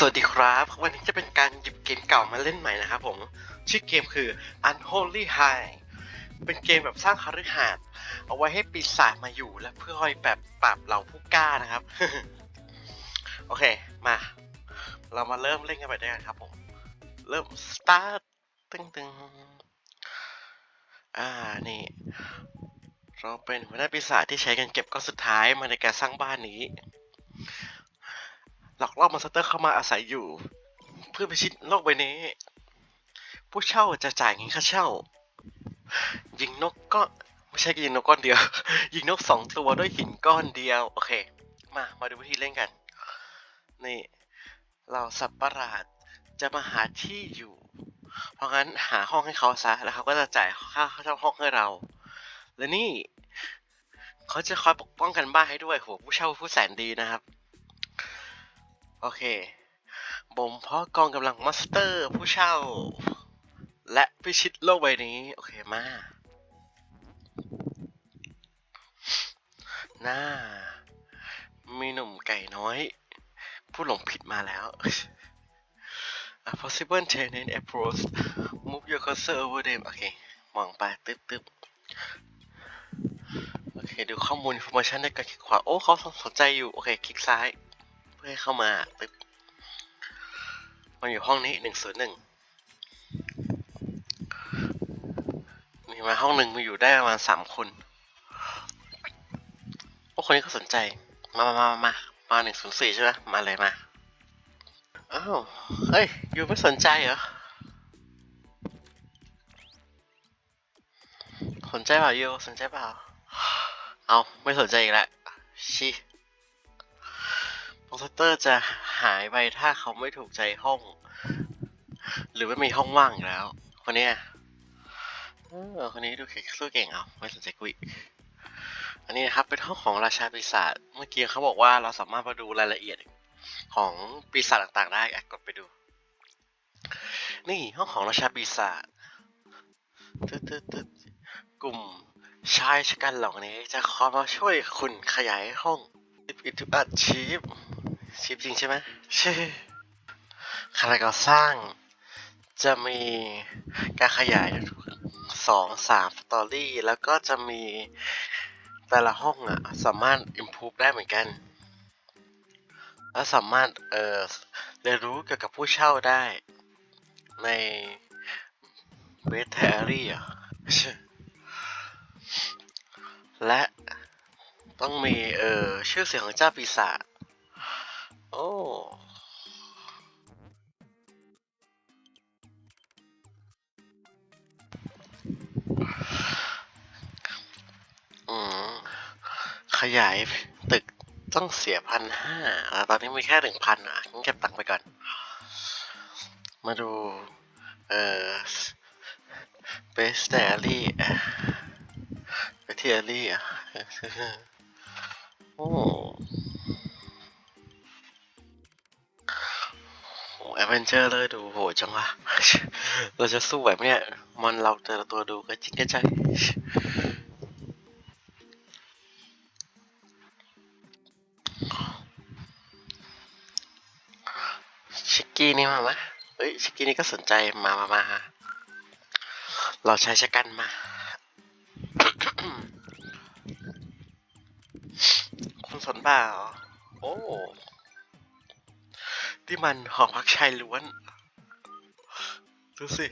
สวัสดีครับ วันนี้จะเป็นการหยิบเกมเก่ามาเล่นใหม่นะครับผม ชื่อเกมคือ Unholy High เป็นเกมแบบสร้างคฤหาสน์เอาไว้ให้ปีศาจมาอยู่และเพื่อคอยแบบปราบเหล่าผู้กล้านะครับ โอเค มา เรามาเริ่มเล่นกันไปได้กันครับผม เริ่ม start ตึงตึงอ่า นี่ เราเป็นหัวหน้าปีศาจที่ใช้กันเก็บก้อนสุดท้ายมาในการสร้างบ้านนี้ หลอกล่อมอนสเตอร์เข้ามาอาศัยอยู่ เพื่อพิชิตโลกใบนี้ ผู้เช่าจะจ่ายเงินค่าเช่า ยิงนกก็ไม่ใช่ยิงนกก้อนเดียว ยิงนกสองตัวด้วยหินก้อนเดียว โอเค มา มาดูวิธีเล่นกัน นี่ เราสับประหลาดจะมาหาที่อยู่ เพราะงั้นหาห้องให้เขาซะ แล้วเขาก็จะจ่ายค่าเช่าห้องให้เรา และนี่ เขาจะคอยปกป้องกันบ้านให้ด้วยโหผู้เช่าผู้แสนดีนะครับ โอเค บ่มเพาะกองกำลังมาสเตอร์ผู้เช่า และพิชิตโลกใบนี้ โอเคมาหน้า มีหนุ่มไก่น้อย ผู้หลงผิดมาแล้ว A possible tenant approach move your cursor over them โอเค มองไปตึ๊บตึ๊บโอเค ดูข้อมูล information ได้กับคลิกขวา โอ้ เขาสนใจอยู่ โอเค คลิกซ้าย พื่อให้เข้ามาตึ๊บมันอยู่ห้องนี้หนึ่งศูนย์หนึ่งมีมาห้องหนึ่งมาอยู่ได้ประมาณสามคนโอ้คนนี้ก็สนใจ มามามามามาหนึ่งศูนย์สี่ใช่ไหมมาเลยมาอ้าวเฮ้ย อยู่ไม่สนใจเหรอ สนใจเปล่ายูสนใจเปล่า เอาไม่สนใจอีกแล้วชิ โปรเซสเตอร์จะหายไปถ้าเขาไม่ถูกใจห้อง หรือไม่มีห้องว่างแล้วคนเนี้ยเออคนนี้ดูเก่งสู้เก่งเอาไม่สนใจกุยอันนี้นะครับเป็นห้องของราชาปีศาจเมื่อกี้เขาบอกว่าเราสามารถมาดูรายละเอียดของปีศาจต่างๆ ได้อะกดไปดู นี่ห้องของราชาปีศาจตึ๊ดตึ๊ดตึ๊ดกลุ่มชายชะกันเหล่านี้จะคอยมาช่วยคุณขยายห้องอิทุอัดชีพ ชีพจริงใช่ไหมใช่ขณะก่อสร้าง จะมีการขยายสองสามสตอรี่แล้วก็จะมีแต่ละห้องอะ สามารถ improve ได้เหมือนกัน และสามารถ เอ่อเรียนรู้เกี่ยวกับผู้เช่าได้ ในเบสเทอรี่อะและต้องมี เอ่อ ชื่อเสียงของเจ้าปีศาจ โอ้ขยายตึกต้องเสียพันห้าตอนนี้มีแค่หนึ่งพันอะงั้นเก็บตังค์ไปก่อน มาดู เอ่อเบสเทอรี่เบสเทอรี่อะโอ้ แอเวนเจอร์เลยดูโหดจังวะ เราจะสู้แบบเนี้ย มอนเราแต่ละตัวดูก็จริงก็ใจชิกกี้นี่มาไหมเฮ้ย ชิกกี้นี่ก็สนใจ มามามาเราใช้ชะกันมา คุณสนเปล่าโอ้ ที่มันหอพักชายล้วน ดูสิ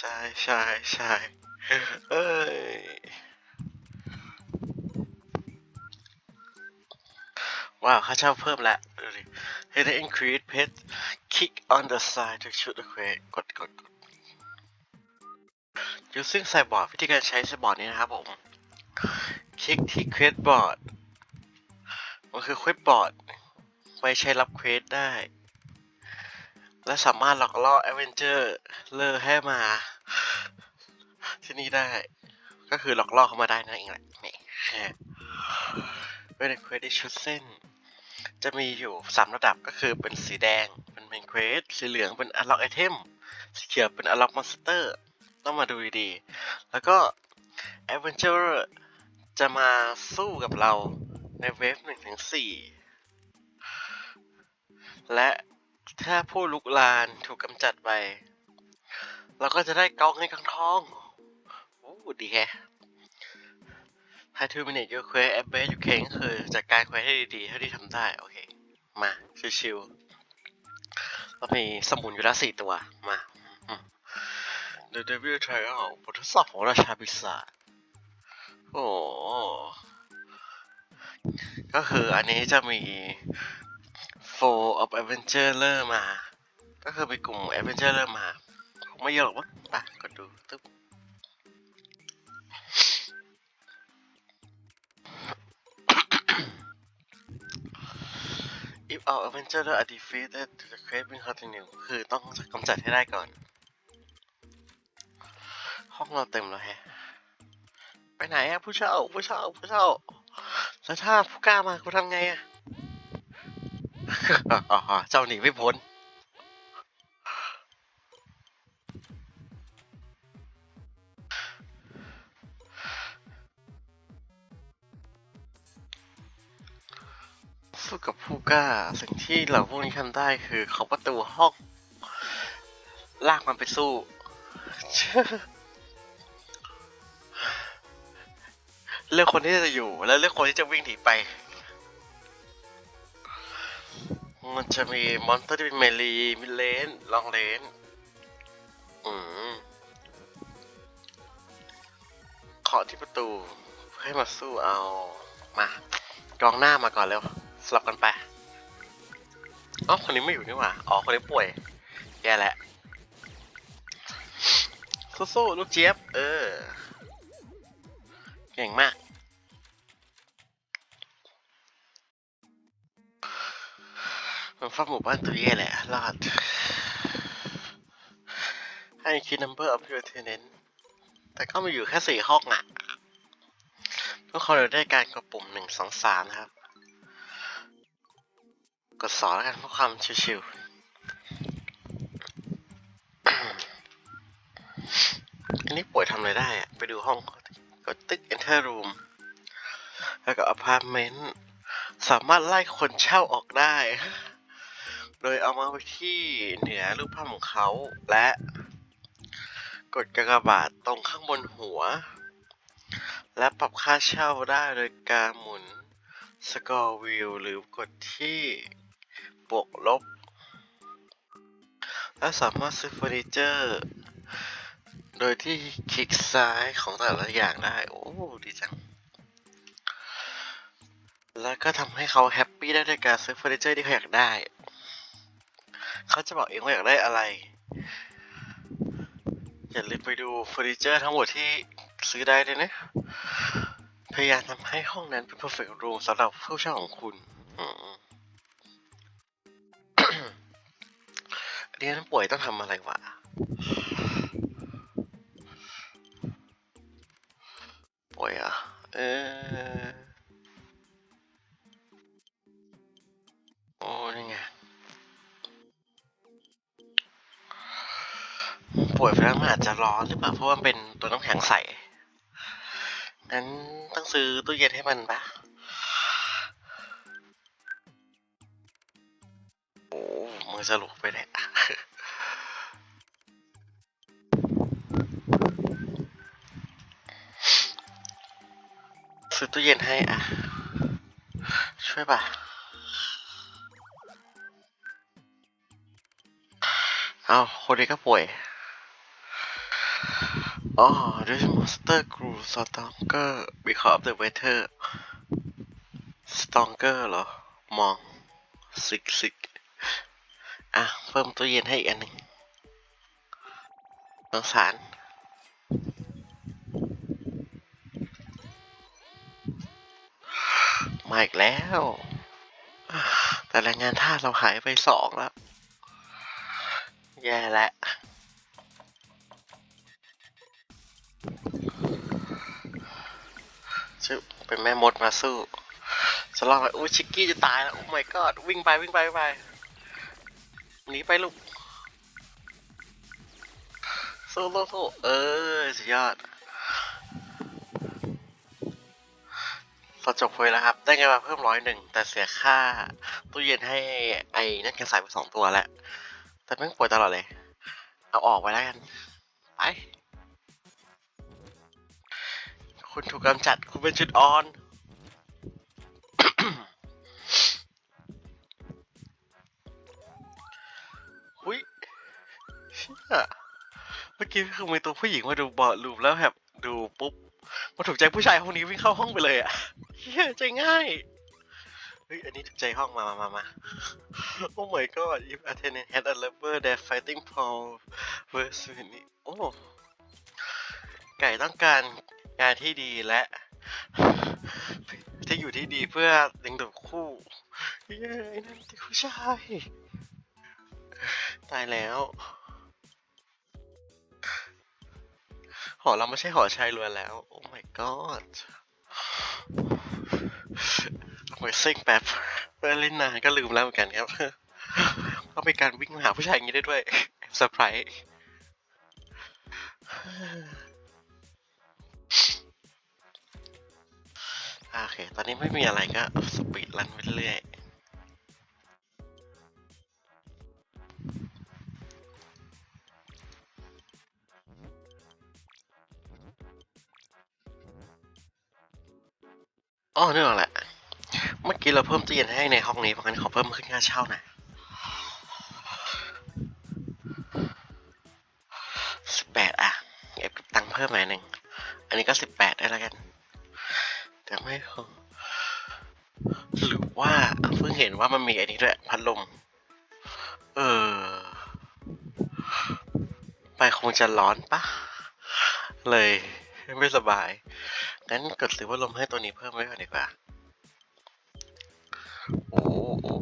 ช่ใช่ใช่เอ้ยว้าวค่าเช่าเพิ่มแล้วดูดิ Hidden increase pet kick on the side to shoot the crate กดกดกด using ไซบอร์ดวิธีการใช้ไซบอร์ดนี้นะครับผม คลิกที่ quest board มันคือ quest board ไว้ใช้รับเควสได้ และสามารถหลอกล่อ Avenger เลอร์ให้มา ที่นี่ได้ ก็คือหลอกล่อเขามาได้นั่นเองแหละนี่เป็นเควสที่ชุดเส้น จะมีอยู่สามระดับก็คือเป็นสีแดง เป็นเมนเควสสีเหลืองเป็น unlock item สีเขียวเป็น unlock monster ต้องมาดูดีๆแล้วก็ adventurer จะมาสู้กับเราในเวฟหนึ่งถึงสี่และ ถ้าผู้ลุกลานถูกกำจัดไป เราก็จะได้กองเงินกองทองโอ้ดีแฮะถ้า two minute your quest at best you can ก็คือจัดการเควสให้ดีๆเท่าที่ทำได้ โอเค มา ชิวๆเรามีสมุนอยู่แล้วสี่ตัว มา The Devil Trial บททดสอบของราชาปีศาจโอ้ก็คืออันนี้จะมี Four of Adventure เริ่มา ก็คือเป็นกลุ่ม Adventure เริ่มาคงไม่เยอะหรอกมั้งไปกดดูตึ๊บ If our Avenger are defeated the quest will continue คือต้องกำจัดให้ได้ก่อน ห้องเราเต็มแล้วแฮะ ไปไหนอะผู้เช่าผู้เช่าผู้เช่า แล้วถ้าผู้กล้ามากูทำไงอะ เจ้าหนีไม่พ้น สู้กับผู้กล้า สิ่งที่เหล่าพวกนี้ทำได้คือเขาประตูห้องลากมันไปสู้ เลือกคนที่จะอยู่ แล้วเลือกคนที่จะวิ่งหนีไป มันจะมีมอนสเตอร์ที่เป็นเมลีมิเลนลองเลนอืมเคาะที่ประตูให้มาสู้เอา มากองหน้ามาก่อนเร็วสลับกันไปอ๋อคนนี้ไม่อยู่นี่หว่า อ๋อ คนนี้ป่วย แย่แหละสู้ๆลูกเจี๊ยบ เออ เก่งมาก ฟ้าหมู่บ้านตัวเย่แหละรอดให้คิด number of your tenant แต่ก็มีอยู่แค่สี่ห้องอะทุกคนเราได้การกดปุ่มหนึ่งสองสามนะครับ กดสองแล้วกันเพื่อความชิวๆอันนี้ป่วยทำอะไรได้อะไปดูห้องกดตึก enter room แล้วก็ apartment สามารถไล่คนเช่าออกได้ โดยเอามาไว้ที่เหนือรูปภาพของเขา และกดกากบาทตรงข้างบนหัว และปรับค่าเช่าได้โดยการหมุนสกอร์วิวหรือกดที่บวกลบ และสามารถซื้อเฟอร์นิเจอร์ โดยที่คลิกซ้ายของแต่ละอย่างได้ โอ้ดีจัง แล้วก็ทำให้เขาแฮปปี้ได้ด้วยการซื้อเฟอร์นิเจอร์ที่เขาอยากได้ เขาจะบอกเองว่าอยากได้อะไร อย่าลืมไปดูเฟอร์นิเจอร์ทั้งหมดที่ซื้อได้ด้วยนะ พยายามทำให้ห้องนั้นเป็น perfect room สำหรับผู้เช่าของคุณอืมอันนี้นั้นป่วยต้องทำอะไรวะ ร้อนหรือเปล่าเพราะว่าเป็นตัวน้ำแข็งใสงั้นต้องซื้อตู้เย็นให้มันปะโอ้มือสลุกไปเนี่ยซื้อตู้เย็นให้อะ ช่วยป่ะเอาคนนี้ก็ป่วย อ๋อ this monster grew stronger because of the weather stronger เหรอ มองสิกสิกอะ เพิ่มตู้เย็นให้อีกอันหนึ่งสงสารมาอีกแล้ว แต่แรงงานท่าสเราหายไปสองแล้ว แย่แล้ว ชื่อเป็นแม่มดมาสู้จะลองไปอุ้ยชิกกี้จะตายแล้วโอ้ my god วิ่งไปวิ่งไปวิ่งไปหนีไปลูกสู้สู้สู้เออสุดยอดสจบคุยแล้วครับ ได้เงินมาเพิ่มร้อยหนึ่ง แต่เสียค่าตู้เย็นให้ไอ้นั่นกันสายไปสองตัวแล้ว แต่แม่งป่วยตลอดเลย เอาออกไปแล้วกัน ไป คุณถูกกำจัด คุณเป็นจุดอ่อน หุยเชี่ยเมื่อกี้คือมีตัวผู้หญิงมาดูบอลลูมแล้วแบบดูปุ๊บมาถูกใจผู้ชายคนนี้วิ่งเข้าห้องไปเลยอะเฮียใจง่าย เฮ้ย อันนี้ถูกใจห้องมามามามา Oh my god if attendant had a lover that fighting for versus นี่โอ้ ไก่ต้องการ งานที่ดีและ ที่อยู่ที่ดีเพื่อดึงดูดคู่เย้ไอ้นั่นที่ผู้ชายตายแล้ว หอเราไม่ใช่หอชายล้วนแล้ว โอ้ my god เอาไปซิ่งแป๊บเพื่อนเล่นนานก็ลืมแล้วเหมือนกันครับก็เป็นการวิ่งหาผู้ชายอย่างนี้ได้ด้วยเซอร์ไพรส์ โอเค ตอนนี้ไม่มีอะไรก็สปีดรันไปเรื่อยอ๋อนี่แหละ เมื่อกี้เราเพิ่มตู้เย็นให้ในห้องนี้เพราะงั้นขอเพิ่มขึ้นค่าเช่าหน่อยสิบแปดอะเก็บตังค์เพิ่มหน่อยหนึ่ง อันนี้ก็สิบแปดได้แล้วกัน แต่ไม่คงหรือว่าเพิ่งเห็นว่ามันมีอันนี้ด้วยพัดลม เออ ไปคงจะร้อนปะ เลยไม่สบาย งั้นกดซื้อพัดลมให้ตัวนี้เพิ่มไว้ก่อนดีกว่า โอ้โอ้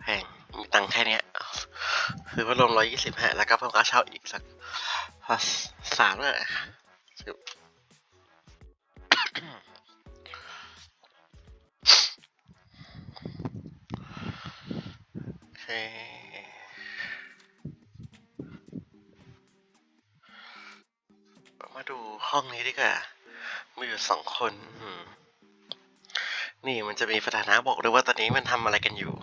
แพงมีตังค์แค่นี้ซื้อพัดลมร้อยยี่สิบฮะแล้วก็เพิ่มค่าเช่าอีกสักสามเลย มาดูห้องนี้ดีกว่า มีอยู่สองคน นี่มันจะมีสถานะบอกด้วยว่าตอนนี้มันทำอะไรกันอยู่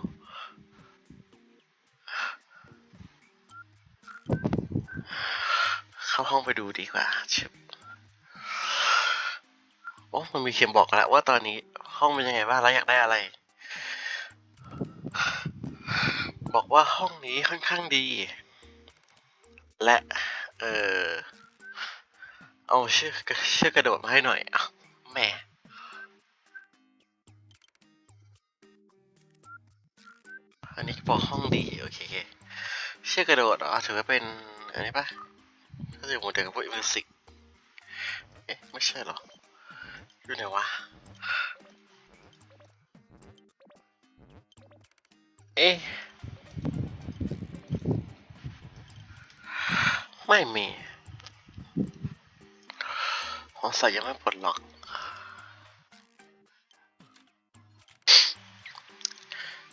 เข้าห้องไปดูดีกว่าชิบโอ้มันมีเขียนบอกแล้วว่าตอนนี้ห้องเป็นยังไงบ้างแล้วอยากได้อะไร บอกว่าห้องนี้ค่อนข้างดี และ เออเอาเชือกระชื่อกกระโดดมาให้หน่อยอะแหมอันนี้บอกห้องดี โอเคเชื่อกระโดดเหรอถือว่าเป็นอันนี้ปะก็จะอยู่หมดเดียวกับพวกมิวสิกเอ๊ะ ไม่ใช่หรอ อยู่ไหนวะ เอ๊ะ ไม่มีหอใส่ยังไม่ปลดล็อก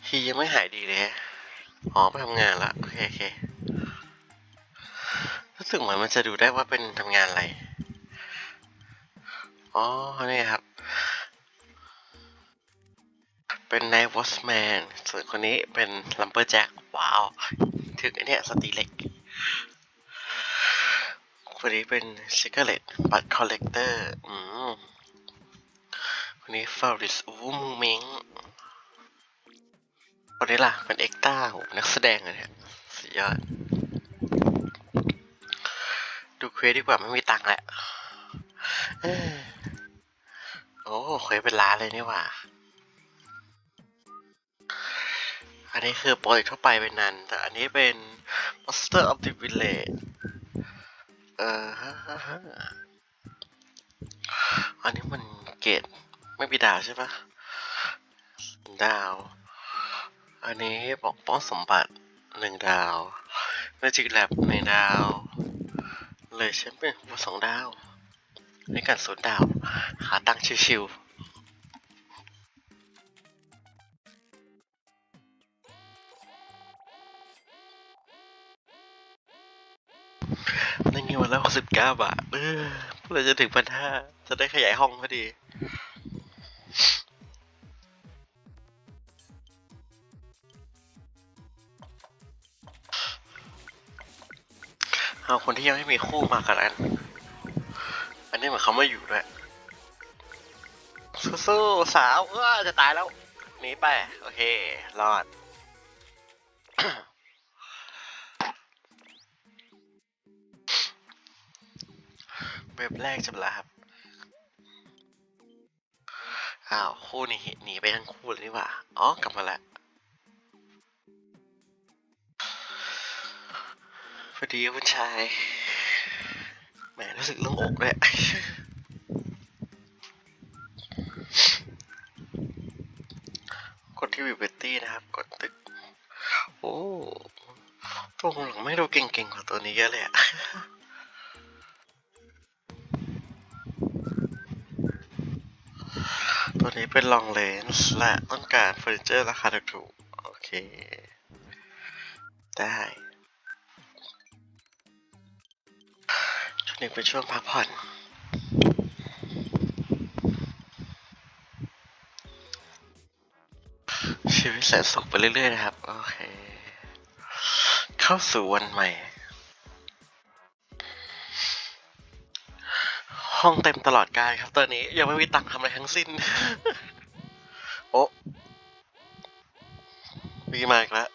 ฮียังไม่หายดีเลยฮะอ๋อไปทำงานละโอเคโอเค รู้สึกเหมือนมันจะดูได้ว่าเป็นทำงานอะไร อ๋อ นี่ครับ เป็นนาย w อ t แมนส่วนคนนี้เป็นลัมเบอร์แจ็ค ว้าว ถึงไอเนี้ยสตีเล็ก คนนี้เป็นซิกเกอร์เลตบัตรคอลเลกเตอร์อืมคนนี้ฟาริสอู้มูเม้งคนนี้ล่ะ เป็นเอ็กต้าโหนักแสดงเนี่ยสุดยอด ดูเควสดีกว่าไม่มีตังค์แหละโอ้เควสเป็นล้านเลยนี่หว่า อันนี้คือโปรเจกต์ทั่วไปเป็นนั้น แต่อันนี้เป็น Master of the Village เอออันนี้มันเกตไม่มีดาวใช่ปะดาว อันนี้บอกป้องสมบัติหนึ่งดาวเมจิกแลบหนึ่งดาว เลยแชมเปี้ยนหัวสองดาวในการศูนย์ดาว หาตังชิวๆ ร้อยหกสิบเก้าบาทเออเราจะถึงพันห้าจะได้ขยายห้องพอดีเอาคนที่ยังไม่มีคู่มากันอันอันนี้เหมือนเขาไม่อยู่ด้วยสู้ๆสาวเออจะตายแล้วหนีไป โอเค รอด ว็บแรกจบแล้วครับ อ้าว คู่นี้หนีไปทั้งคู่เลยนี่หว่า อ๋อ กลับมาแล้วพอดีคุณชายแหมรู้สึกเรื่องอกด้วยกดที่วิวเบตี้นะครับ กดตึก โอ้ตัวหลังไม่ดูเก่งๆกว่าตัวนี้เยอะเลยอะ ตัวนี้เป็นลองเลนส์และต้องการเฟอร์นิเจอร์ราคาถูกๆ โอเค ได้ช่วงนี้เป็นช่วงพักผ่อน ชีวิตแสนสุขไปเรื่อยๆนะครับ โอเค เข้าสู่วันใหม่ ห้องเต็มตลอดกาลครับตอนนี้ยังไม่มีตังค์ทำอะไรทั้งสิ้น โอ้มีมาอีกแล้ว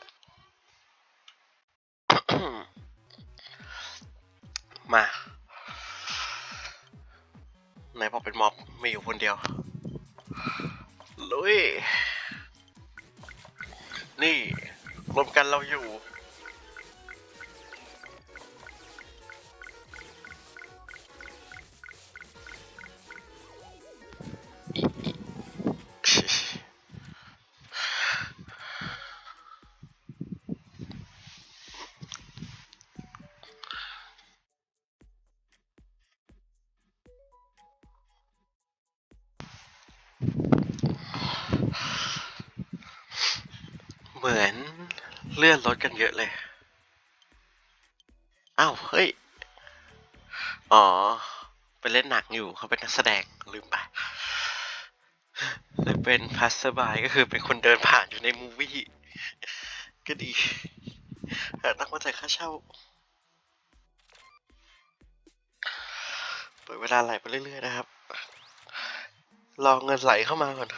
มาไหนบอกเป็นม็อบมีอยู่คนเดียว ลุย นี่รวมกันเราอยู่ เลื่อนรถกันเยอะเลย อ้าว เฮ้ย อ๋อ ไปเล่นหนังอยู่เขาเป็นนักแสดงลืมไปเลยเป็นพัสบายก็คือเป็นคนเดินผ่านอยู่ในมูวี่ก็ดีแต่ตั้งมาจ่ายค่าเช่า เปิดเวลาไหลไปเรื่อยๆนะครับ รอเงินไหลเข้ามาก่อน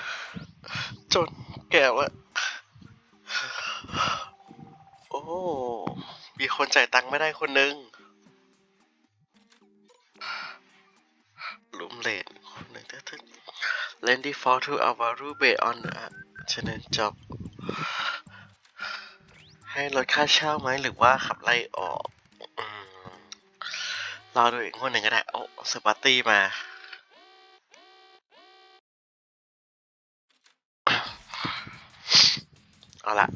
จนแก่วะ โอ้ มีคนจ่ายตังค์ไม่ได้คนหนึ่งลุมเลนคนหนึ่งเต้นเล่นดีฟอลทูอัลวารูเบออนชนนจบให้ลดค่าเช่าไหมหรือว่าขับไล่ออกรอดูอีกคนหนึ่งก็ได้โอ้สปาร์ตี้มาเอาละ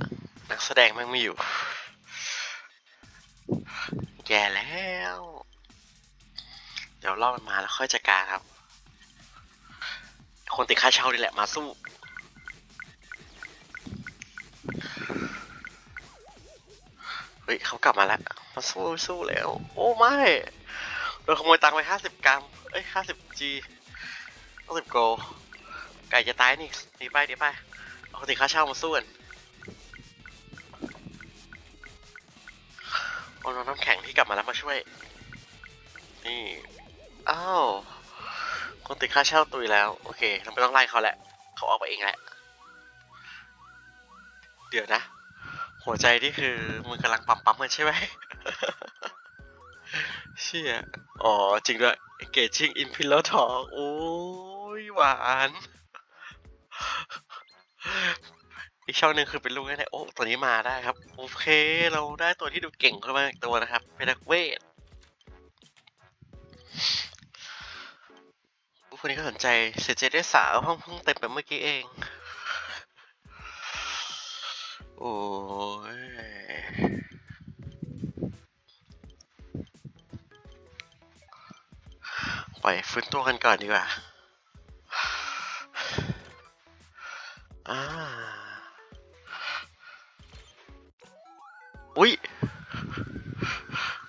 นักแสดงแม่งไม่อยู่ ย่แล้ว เดี๋ยวรอบมันมาแล้วค่อยจัดการครับ คนติดค่าเช่านี่แหละมาสู้ เฮ้ยเขากลับมาแล้ว มาสู้สู้แล้ว โอ้ไม่โดนขโมยตังค์ไปห้าสิบกรัม เอ้ยห้าสิบจีห้าสิบโกลไก่จะตายนี่หนีไปหนีไปเอาคนติดค่าเช่ามาสู้กัน เอาน้องน้ำแข็งที่กลับมาแล้วมาช่วย นี่ อ้าว คนติดค่าเช่าตุยแล้ว โอเคเราไม่ต้องไล่เขาแหละ เขาออกไปเองแหละ เดี๋ยวนะ หัวใจนี่คือมึงกำลังปั๊มปั๊มกันใช่ไหมเชี่ย อ๋อ จริงด้วย engaging in pillow talk โอ้ยหวาน อีกช่องหนึ่งคือเป็นลูกแน่ๆโอ้ตัวนี้มาได้ครับ โอเค เราได้ตัวที่ดูเก่งขึ้นมาอีกตัวนะครับเป็นนักเวทคนนี้ก็สนใจเสียใจด้วยสาวห้องเพิ่งเต็มไปเมื่อกี้เอง โอ้ยปล่อยฟื้นตัวกันก่อนดีกว่าอ่า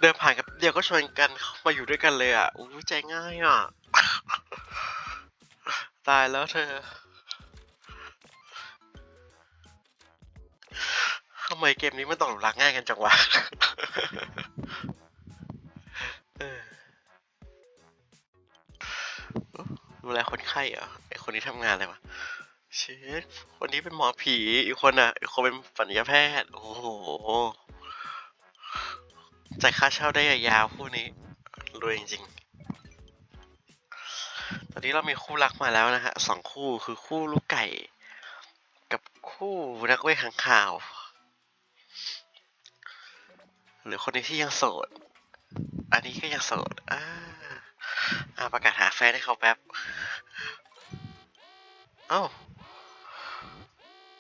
เดินผ่านกับเดียวก็ชวนกันมาอยู่ด้วยกันเลยอะอู้ใจง่ายอะ ตายแล้วเธอทำไมเกมนี้มันต้องงรักง่ายกันจังวะดูแลคนไข้เหรอไอคนนี้ทำงานอะไรวะเชฟคนนี้เป็นหมอผี อีกคนอะ อีกคนเป็นฝันยาแพทย์ โอ้โห จ่ายค่าเช่าได้ยาวๆคู่นี้รวยจริงๆ ตอนนี้เรามีคู่รักมาแล้วนะฮะสองคู่คือคู่ลูกไก่ กับคู่นักเวทขังข่าว หรือคนนี้ที่ยังโสด อันนี้ก็ยังโสดอ่าอ่าประกาศหาแฟนให้เขาแป๊บ เอ้า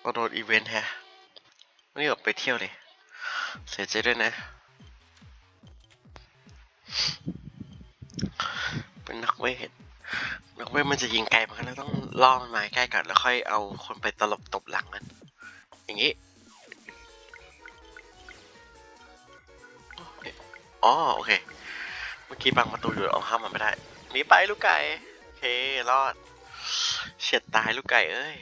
เราโดนอีเวนต์แฮะวันนี้ออกไปเที่ยวเลย เสียใจด้วยนะ เป็นนักเวท นักเวทมันจะยิงไกลมันก็เลยต้องล่อมันมาใกล้ก่อนแล้วค่อยเอาคนไปตลบตบหลังมัน อย่างนี้ อ๋อโอเค เมื่อกี้บังประตูอยู่เอาห้ามมันไม่ได้หนีไปลูกไก่ โอเครอด เฉียดตายลูกไก่เอ้ย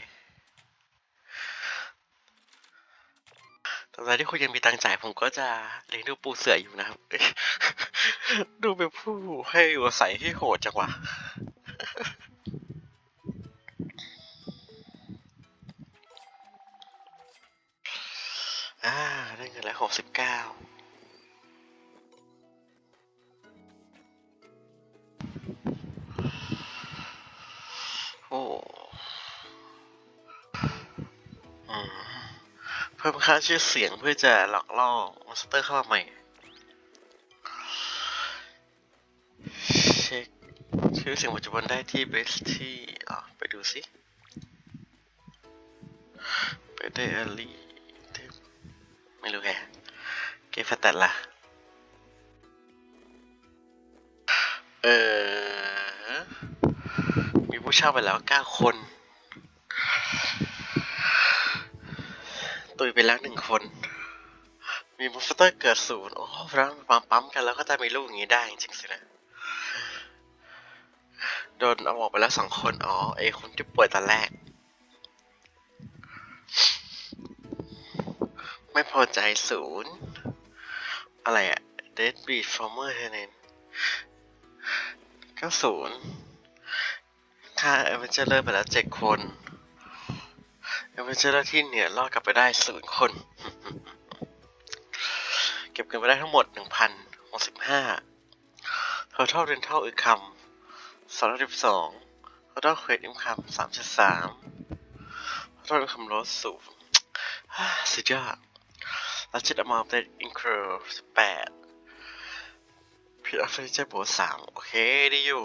ตอนที่คุณยังมีตังค์จ่ายผมก็จะเลี้ยงดูปูเสืออยู่นะครับ ดูเป็นผู้ให้อยู่อาศัยที่โหดจังวะอ่าได้เงินแล้วหกสิบเก้าโอ้เพิ่มค่าชื่อเสียงเพื่อจะหลอกล่อมอนสเตอร์เข้ามาใหม่ ชื่อเสียงปัจจุบันได้ที่เบสที่อะไปดูสิไปได้อลีไม่รู้แฮะเกฟตแตดล่ะ เออ มีผู้เช่าไปแล้วเก้าคน ตุยไปแล้วหนึ่งคน มีมอนสเตอร์เกิดศูนย์โอ้พร้อมปั๊มปั๊มกันแล้วก็จะมีลูกอย่างนี้ได้จริงๆสินะ โดนเอาออกไปแล้วสองคน อ๋อไอคนที่ป่วยตอนแรก ไม่พอใจศูนย์อะไรอะ Dead Beat Former Tenant ก็ศูนย์ค่าเอเวนเจอร์ไปแล้วเจ็ดคนเอเวนเจอร์ที่เหนือรอดกลับไปได้ศูนย์คน เก็บเงินไปได้ทั้งหมดหนึ่งพันหกสิบห้า total rental income สองร้อยสิบสองเพาต้องเคลียร์อิมคัมสามจุดสามเพาต้องคำมลดศูนสุดยอดลัชเชตอมาร์เตอินครูสิบแปดพีอัพเฟอร์นิเจอร์บวกสามโอเคได้อยู่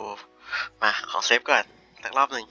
มา ขอเซฟก่อนสักรอบหนึ่ง